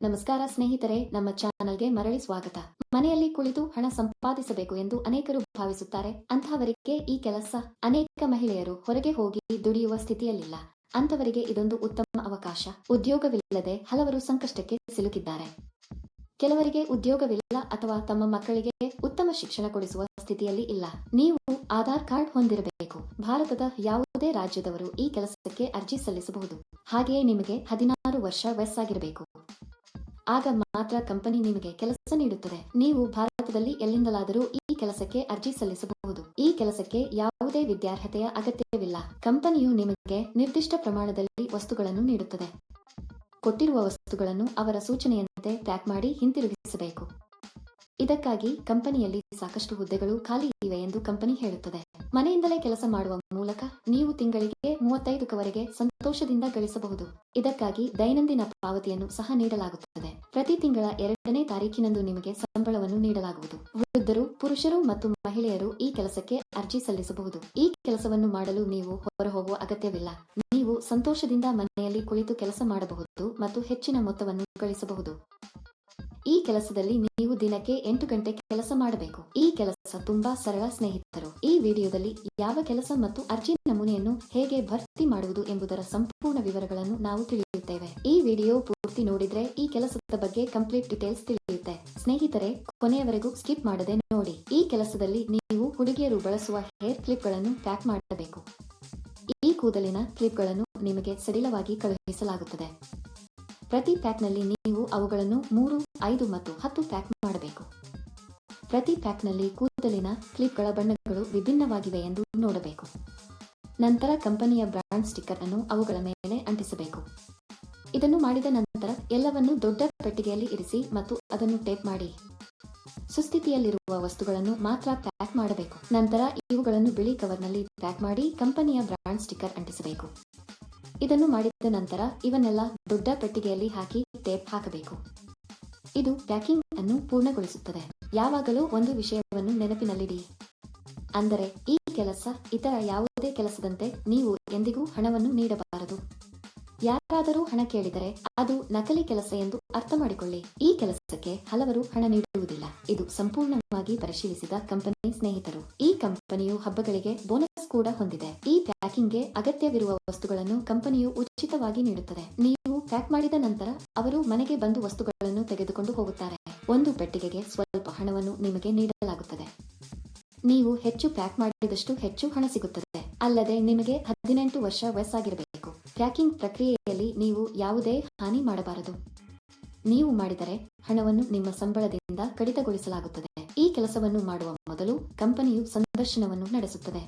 ನಮಸ್ಕಾರ ಸ್ನೇಹಿತರೆ, ನಮ್ಮ ಚಾನಲ್ಗೆ ಮರಳಿ ಸ್ವಾಗತ. ಮನೆಯಲ್ಲಿ ಕುಳಿತು ಹಣ ಸಂಪಾದಿಸಬೇಕು ಎಂದು ಅನೇಕರು ಭಾವಿಸುತ್ತಾರೆ. ಅಂತಹವರಿಗೆ ಈ ಕೆಲಸ ಅನೇಕ ಮಹಿಳೆಯರು ಹೊರಗೆ ಹೋಗಿ ದುಡಿಯುವ ಸ್ಥಿತಿಯಲ್ಲಿಲ್ಲ. ಅಂತವರಿಗೆ ಇದೊಂದು ಉತ್ತಮ ಅವಕಾಶ. ಉದ್ಯೋಗವಿಲ್ಲದೆ ಹಲವರು ಸಂಕಷ್ಟಕ್ಕೆ ಸಿಲುಕಿದ್ದಾರೆ. ಕೆಲವರಿಗೆ ಉದ್ಯೋಗವಿಲ್ಲ ಅಥವಾ ತಮ್ಮ ಮಕ್ಕಳಿಗೆ ಉತ್ತಮ ಶಿಕ್ಷಣ ಕೊಡಿಸುವ ಸ್ಥಿತಿಯಲ್ಲಿ ಇಲ್ಲ. ನೀವು ಆಧಾರ್ ಕಾರ್ಡ್ ಹೊಂದಿರಬೇಕು. ಭಾರತದ ಯಾವುದೇ ರಾಜ್ಯದವರು ಈ ಕೆಲಸಕ್ಕೆ ಅರ್ಜಿ ಸಲ್ಲಿಸಬಹುದು. ಹಾಗೆಯೇ ನಿಮಗೆ ಹದಿನಾರು ವರ್ಷ ವಯಸ್ಸಾಗಿರಬೇಕು. ಆಗ ಮಾತ್ರ ಕಂಪನಿ ನಿಮಗೆ ಕೆಲಸ ನೀಡುತ್ತದೆ. ನೀವು ಭಾರತದಲ್ಲಿ ಎಲ್ಲಿಂದಲಾದರೂ ಈ ಕೆಲಸಕ್ಕೆ ಅರ್ಜಿ ಸಲ್ಲಿಸಬಹುದು. ಈ ಕೆಲಸಕ್ಕೆ ಯಾವುದೇ ವಿದ್ಯಾರ್ಹತೆಯ ಅಗತ್ಯವಿಲ್ಲ. ಕಂಪನಿಯು ನಿಮಗೆ ನಿರ್ದಿಷ್ಟ ಪ್ರಮಾಣದಲ್ಲಿ ವಸ್ತುಗಳನ್ನು ನೀಡುತ್ತದೆ. ಕೊಟ್ಟಿರುವ ವಸ್ತುಗಳನ್ನು ಅವರ ಸೂಚನೆಯಂತೆ ಪ್ಯಾಕ್ ಮಾಡಿ ಹಿಂತಿರುಗಿಸಬೇಕು. ಇದಕ್ಕಾಗಿ ಕಂಪನಿಯಲ್ಲಿ ಸಾಕಷ್ಟು ಹುದ್ದೆಗಳು ಖಾಲಿ ಇವೆ ಎಂದು ಕಂಪನಿ ಹೇಳುತ್ತದೆ. ಮನೆಯಿಂದಲೇ ಕೆಲಸ ಮಾಡುವ ಮೂಲಕ ನೀವು ತಿಂಗಳಿಗೆ ಮೂವತ್ತೈದಕ್ಕವರೆಗೆ ಸಂತೋಷದಿಂದ ಗಳಿಸಬಹುದು. ಇದಕ್ಕಾಗಿ ದೈನಂದಿನ ಪಾವತಿಯನ್ನು ಸಹ ನೀಡಲಾಗುತ್ತದೆ. ಪ್ರತಿ ತಿಂಗಳ ಎರಡನೇ ತಾರೀಕಿನಂದು ನಿಮಗೆ ಸಂಬಳವನ್ನು ನೀಡಲಾಗುವುದು. ವೃದ್ಧರು, ಪುರುಷರು ಮತ್ತು ಮಹಿಳೆಯರು ಈ ಕೆಲಸಕ್ಕೆ ಅರ್ಜಿ ಸಲ್ಲಿಸಬಹುದು. ಈ ಕೆಲಸವನ್ನು ಮಾಡಲು ನೀವು ಹೊರಹೋಗುವ ಅಗತ್ಯವಿಲ್ಲ. ನೀವು ಸಂತೋಷದಿಂದ ಮನೆಯಲ್ಲಿ ಕುಳಿತು ಕೆಲಸ ಮಾಡಬಹುದು ಮತ್ತು ಹೆಚ್ಚಿನ ಮೊತ್ತವನ್ನು ಗಳಿಸಬಹುದು. ಈ ಕೆಲಸದಲ್ಲಿ ನೀವು ದಿನಕ್ಕೆ ಎಂಟು ಗಂಟೆ ಕೆಲಸ ಮಾಡಬೇಕು. ಈ ಕೆಲಸ ತುಂಬಾ ಸರಳ ಸ್ನೇಹಿತರು. ಈ ವಿಡಿಯೋದಲ್ಲಿ ಯಾವ ಕೆಲಸ ಮತ್ತು ಅರ್ಜಿ ನಮೂನೆಯನ್ನು ಹೇಗೆ ಭರ್ತಿ ಮಾಡುವುದು ಎಂಬುದರ ಸಂಪೂರ್ಣ ವಿವರಗಳನ್ನು ನಾವು ತಿಳಿಯುತ್ತೇವೆ. ಈ ವಿಡಿಯೋ ಪೂರ್ತಿ ನೋಡಿದ್ರೆ ಈ ಕೆಲಸದ ಬಗ್ಗೆ ಕಂಪ್ಲೀಟ್ ಡೀಟೇಲ್ಸ್ ತಿಳಿಯುತ್ತೆ. ಸ್ನೇಹಿತರೆ, ಕೊನೆಯವರೆಗೂ ಸ್ಕಿಪ್ ಮಾಡದೆ ನೋಡಿ. ಈ ಕೆಲಸದಲ್ಲಿ ನೀವು ಹುಡುಗಿಯರು ಬಳಸುವ ಹೇರ್ ಕ್ಲಿಪ್ಗಳನ್ನು ಪ್ಯಾಕ್ ಮಾಡಬೇಕು. ಈ ಕೂದಲಿನ ಕ್ಲಿಪ್ಗಳನ್ನು ನಿಮಗೆ ಸಡಿಲವಾಗಿ ಕಳುಹಿಸಲಾಗುತ್ತದೆ. ಪ್ರತಿ ಪ್ಯಾಕ್ನಲ್ಲಿ ನೀವು ಅವುಗಳನ್ನು ಮೂರು, ಐದು ಮತ್ತು ಹತ್ತು ಪ್ಯಾಕ್ ಮಾಡಬೇಕು. ಪ್ರತಿ ಪ್ಯಾಕ್ನಲ್ಲಿ ಕೂದಲಿನ ಕ್ಲಿಪ್ಗಳ ಬಣ್ಣಗಳು ವಿಭಿನ್ನವಾಗಿವೆ ಎಂದು ನೋಡಬೇಕು. ನಂತರ ಕಂಪನಿಯ ಬ್ರಾಂಡ್ ಸ್ಟಿಕ್ಕರ್ ಅನ್ನು ಅವುಗಳ ಮೇಲೆ ಅಂಟಿಸಬೇಕು. ಇದನ್ನು ಮಾಡಿದ ನಂತರ ಎಲ್ಲವನ್ನು ದೊಡ್ಡ ಪೆಟ್ಟಿಗೆಯಲ್ಲಿ ಇರಿಸಿ ಮತ್ತು ಅದನ್ನು ಟೇಪ್ ಮಾಡಿ. ಸುಸ್ಥಿತಿಯಲ್ಲಿರುವ ವಸ್ತುಗಳನ್ನು ಮಾತ್ರ ಪ್ಯಾಕ್ ಮಾಡಬೇಕು. ನಂತರ ಇವುಗಳನ್ನು ಬಿಳಿ ಕವರ್ನಲ್ಲಿ ಪ್ಯಾಕ್ ಮಾಡಿ ಕಂಪನಿಯ ಬ್ರಾಂಡ್ ಸ್ಟಿಕ್ಕರ್ ಅಂಟಿಸಬೇಕು. ಇದನ್ನು ಮಾಡಿದ ನಂತರ ಇವನ್ನೆಲ್ಲ ದೊಡ್ಡ ಪೆಟ್ಟಿಗೆಯಲ್ಲಿ ಹಾಕಿ ಟೇಪ್ ಹಾಕಬೇಕು. ಇದು ಪ್ಯಾಕಿಂಗ್ ಅನ್ನು ಪೂರ್ಣಗೊಳಿಸುತ್ತದೆ. ಯಾವಾಗಲೂ ಒಂದು ವಿಷಯವನ್ನು ನೆನಪಿನಲ್ಲಿಡಿ. ಅಂದರೆ ಈ ಕೆಲಸ ಇತರ ಯಾವುದೇ ಕೆಲಸದಂತೆ ನೀವು ಎಂದಿಗೂ ಹಣವನ್ನು ನೀಡಬಾರದು. ಯಾರಾದರೂ ಹಣ ಕೇಳಿದರೆ ಅದು ನಕಲಿ ಕೆಲಸ ಎಂದು ಅರ್ಥ ಮಾಡಿಕೊಳ್ಳಿ. ಈ ಕೆಲಸಕ್ಕೆ ಹಲವರು ಹಣ ನೀಡುವುದಿಲ್ಲ. ಇದು ಸಂಪೂರ್ಣವಾಗಿ ಪರಿಶೀಲಿಸಿದ ಕಂಪನಿ ಸ್ನೇಹಿತರು. ಈ ಕಂಪನಿಯು ಹಬ್ಬಗಳಿಗೆ ಬೋನಸ್ ಕೂಡ ಹೊಂದಿದೆ. ಈ ಪ್ಯಾಕಿಂಗ್ಗೆ ಅಗತ್ಯವಿರುವ ವಸ್ತುಗಳನ್ನು ಕಂಪನಿಯು ಉಚಿತವಾಗಿ ನೀಡುತ್ತದೆ. ನೀವು ಪ್ಯಾಕ್ ಮಾಡಿದ ನಂತರ ಅವರು ಮನೆಗೆ ಬಂದು ವಸ್ತುಗಳನ್ನು ತೆಗೆದುಕೊಂಡು ಹೋಗುತ್ತಾರೆ. ಒಂದು ಪೆಟ್ಟಿಗೆಗೆ ಸ್ವಲ್ಪ ಹಣವನ್ನು ನಿಮಗೆ ನೀಡಲಾಗುತ್ತದೆ. ನೀವು ಹೆಚ್ಚು ಪ್ಯಾಕ್ ಮಾಡಿದಷ್ಟು ಹೆಚ್ಚು ಹಣ ಸಿಗುತ್ತದೆ. ಅಲ್ಲದೆ ನಿಮಗೆ ಹದಿನೆಂಟು ವರ್ಷ ವಯಸ್ಸಾಗಿರಬೇಕು. ಪ್ಯಾಕಿಂಗ್ ಪ್ರಕ್ರಿಯೆಯಲ್ಲಿ ನೀವು ಯಾವುದೇ ಹಾನಿ ಮಾಡಬಾರದು. ನೀವು ಮಾಡಿದರೆ ಹಣವನ್ನು ನಿಮ್ಮ ಸಂಬಳದಿಂದ ಕಡಿತಗೊಳಿಸಲಾಗುತ್ತದೆ. ಈ ಕೆಲಸವನ್ನು ಮಾಡುವ ಮೊದಲು ಕಂಪನಿಯು ಸಂದರ್ಶನವನ್ನು ನಡೆಸುತ್ತದೆ.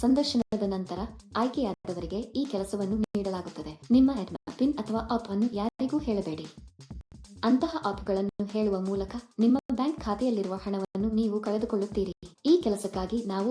ಸಂದರ್ಶನದ ನಂತರ ಆಯ್ಕೆಯಾದವರಿಗೆ ಈ ಕೆಲಸವನ್ನು ನೀಡಲಾಗುತ್ತದೆ. ನಿಮ್ಮ ಪಿನ್ ಅಥವಾ ಆಪ್ ಅನ್ನು ಯಾರಿಗೂ ಹೇಳಬೇಡಿ. ಅಂತಹ ಆಪ್ಗಳನ್ನು ಹೇಳುವ ಮೂಲಕ ನಿಮ್ಮ ಬ್ಯಾಂಕ್ ಖಾತೆಯಲ್ಲಿರುವ ಹಣವನ್ನು ನೀವು ಕಳೆದುಕೊಳ್ಳುತ್ತೀರಿ. ಈ ಕೆಲಸಕ್ಕಾಗಿ ನಾವು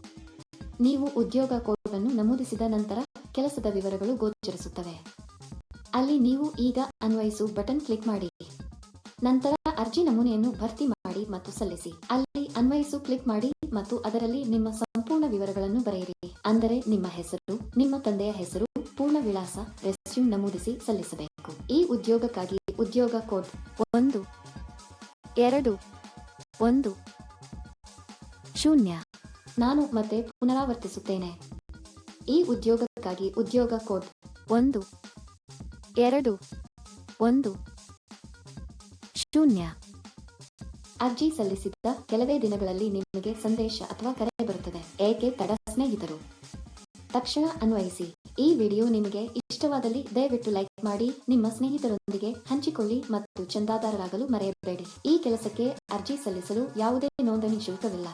ನೀವು ಉದ್ಯೋಗ ಕೋಡ್ ಅನ್ನು ನಮೂದಿಸಿದ ನಂತರ ಕೆಲಸದ ವಿವರಗಳು ಗೋಚರಿಸುತ್ತವೆ. ಅಲ್ಲಿ ನೀವು ಈಗ ಅನ್ವಯಿಸು ಬಟನ್ ಕ್ಲಿಕ್ ಮಾಡಿ. ನಂತರ ಅರ್ಜಿ ನಮೂನೆಯನ್ನು ಭರ್ತಿ ಮಾಡಿ ಮತ್ತು ಸಲ್ಲಿಸಿ. ಅಲ್ಲಿ ಅನ್ವಯಿಸು ಕ್ಲಿಕ್ ಮಾಡಿ ಮತ್ತು ಅದರಲ್ಲಿ ನಿಮ್ಮ ಸಂಪೂರ್ಣ ವಿವರಗಳನ್ನು ಬರೆಯಿರಿ. ಅಂದರೆ ನಿಮ್ಮ ಹೆಸರು, ನಿಮ್ಮ ತಂದೆಯ ಹೆಸರು, ಪೂರ್ಣ ವಿಳಾಸ, ರೆಸ್ಯೂಮ್ ನಮೂದಿಸಿ ಸಲ್ಲಿಸಬೇಕು. ಈ ಉದ್ಯೋಗಕ್ಕಾಗಿ ಉದ್ಯೋಗ ಕೋಡ್ ಒಂದು, ಎರಡು, ಒಂದು, ಶೂನ್ಯ. ನಾನು ಮತ್ತೆ ಪುನರಾವರ್ತಿಸುತ್ತೇನೆ. ಈ ಉದ್ಯೋಗಕ್ಕಾಗಿ ಉದ್ಯೋಗ ಕೋಡ್ ಒಂದು, ಎರಡು, ಒಂದು, ಶೂನ್ಯ. ಅರ್ಜಿ ಸಲ್ಲಿಸಿದ್ದ ಕೆಲವೇ ದಿನಗಳಲ್ಲಿ ನಿಮಗೆ ಸಂದೇಶ ಅಥವಾ ಕರೆ ಬರುತ್ತದೆ. ಏಕೆ ತಡ ಸ್ನೇಹಿತರು? ತಕ್ಷಣ ಅನ್ವಯಿಸಿ. ಈ ವಿಡಿಯೋ ನಿಮಗೆ ಇಷ್ಟವಾದಲ್ಲಿ ದಯವಿಟ್ಟು ಲೈಕ್ ಮಾಡಿ, ನಿಮ್ಮ ಸ್ನೇಹಿತರೊಂದಿಗೆ ಹಂಚಿಕೊಳ್ಳಿ ಮತ್ತು ಚಂದಾದಾರರಾಗಲು ಮರೆಯಬೇಡಿ. ಈ ಕೆಲಸಕ್ಕೆ ಅರ್ಜಿ ಸಲ್ಲಿಸಲು ಯಾವುದೇ ನೋಂದಣಿ ಶುಲ್ಕವಿಲ್ಲ.